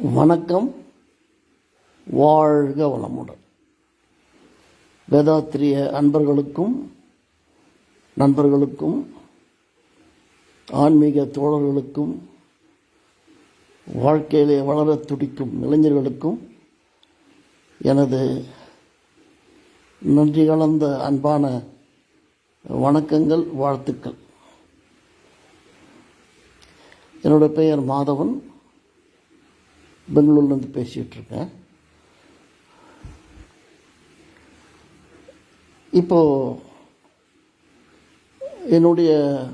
வணக்கம். வாழ்க வளமுடன். வேதாத்திரிய அன்பர்களுக்கும் நண்பர்களுக்கும் ஆன்மீக தோழர்களுக்கும் வாழ்க்கையிலே வளரத் துடிக்கும் இளைஞர்களுக்கும் எனது நன்றி கலந்த அன்பான வணக்கங்கள் வாழ்த்துக்கள். என்னோட பெயர் மாதவன். பெங்களூர்லேருந்து பேசிகிட்ருக்கேன் இப்போது என்னுடைய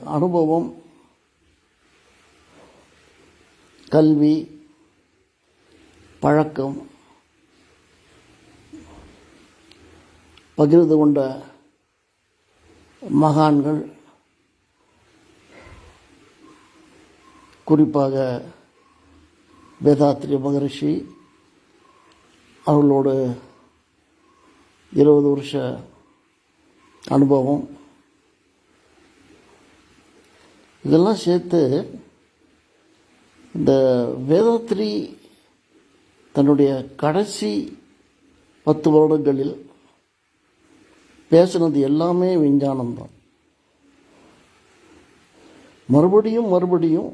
அனுபவம் கல்வி பழக்கம் பகிர்ந்து கொண்ட மகான்கள் குறிப்பாக வேதாத்ரி மகரிஷி அவர்களோட இருபது வருஷ அனுபவம். இதெல்லாம் சேர்த்து இந்த வேதாத்ரி தன்னுடைய கடைசி பத்து வருடங்களில் பேசுனது எல்லாமே விஞ்ஞானம் தான் மறுபடியும் மறுபடியும்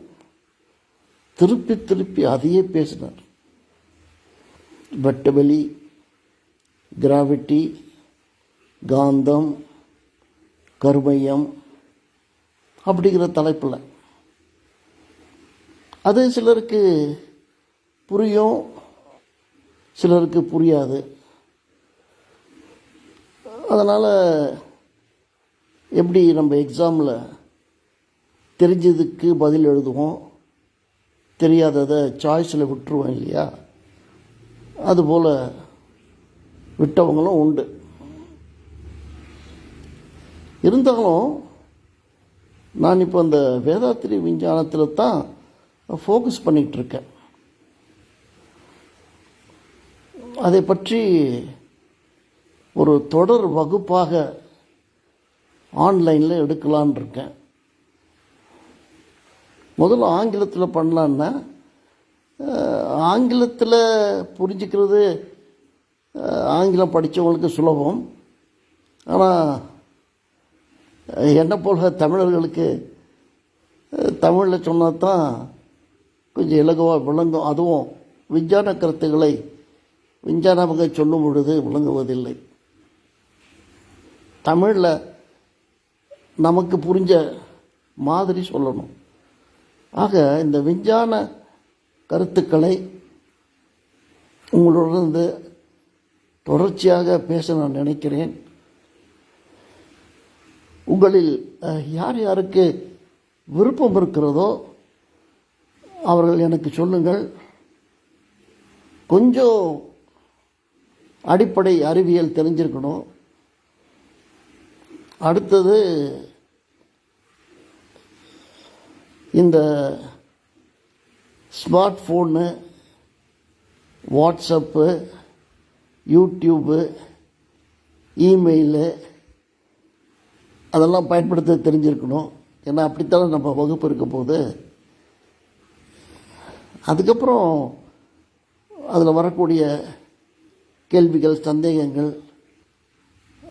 திருப்பி திருப்பி அதையே பேசினார். வெட்டவெளி கிராவிட்டி காந்தம் கருமையம் அப்படிங்கிற தலைப்பில். அது சிலருக்கு புரியும் சிலருக்கு புரியாது. அதனால் எப்படி நம்ம எக்ஸாமில் தெரிஞ்சதுக்கு பதில் எழுதுவோம்? தெரியாததை சாய்ஸில் விட்டுருவோம் இல்லையா? அதுபோல் விட்டவங்களும் உண்டு. இருந்தாலும் நான் இப்போ அந்த வேதாத்திரி விஞ்ஞானத்தில் தான் ஃபோக்கஸ் பண்ணிகிட்ருக்கேன் அதை பற்றி ஒரு தொடர் வகுப்பாக ஆன்லைனில் எடுக்கலான் இருக்கேன். முதல்ல ஆங்கிலத்தில் பண்ணலான்னா ஆங்கிலத்தில் புரிஞ்சுக்கிறது ஆங்கிலம் படித்தவங்களுக்கு சுலபம். ஆனால் என்ன போல தமிழர்களுக்கு தமிழில் சொன்னால் தான் கொஞ்சம் இலகுவாக விளங்கும். அதுவும் விஞ்ஞான கருத்துக்களை விஞ்ஞானமாக சொல்லும் பொழுது விளங்குவதில்லை. தமிழில் நமக்கு புரிஞ்ச மாதிரி சொல்லணும். ஆக இந்த விஞ்ஞான கருத்துக்களை உங்களோடு தொடர்ச்சியாக பேச நான் நினைக்கிறேன். உங்களில் யார் யாருக்கு விருப்பம் இருக்கிறதோ அவர்கள் எனக்கு சொல்லுங்கள். கொஞ்சம் அடிப்படை அறிவியல் தெரிஞ்சிருக்கணும். அடுத்தது இந்த smart phone WhatsApp YouTube email அதெல்லாம் பயன்படுத்த தெரிஞ்சிருக்கணும். ஏன்னா அப்படித்தானே நம்ம வகுப்பு இருக்க போது அதுக்கப்புறம் அதில் வரக்கூடிய கேள்விகள் சந்தேகங்கள்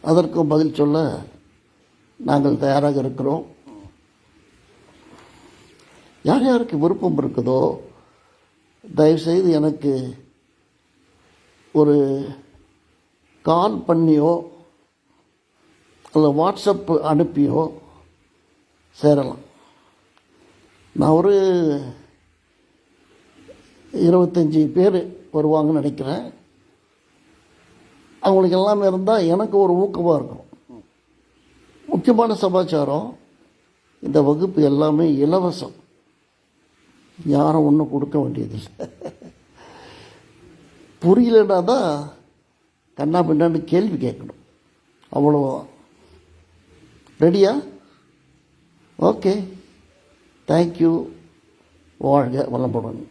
அதற்கும் பதில் சொல்ல நாங்கள் தயாராக இருக்கிறோம். யார் யாருக்கு விருப்பம் இருக்குதோ தயவுசெய்து எனக்கு ஒரு கால் பண்ணியோ இல்லை வாட்ஸ்அப்பு அனுப்பியோ சேரலாம். நான் ஒரு இருபத்தஞ்சி பேர் வருவாங்கன்னு நினைக்கிறேன். அவங்களுக்கு எல்லாமே இருந்தால் எனக்கு ஒரு ஊக்கமாக இருக்கும். முக்கியமான சமாச்சாரம் இந்த வகுப்பு எல்லாமே இலவசம். யாரும் ஒன்றும் கொடுக்க வேண்டியதில்லை. புரியலன்னா தான் கண்ணா பின்னான்னு கேள்வி கேட்கணும். அவ்வளோ ரெடியா? ஓகே. தேங்க்யூ வாழ்க வளம்புடன்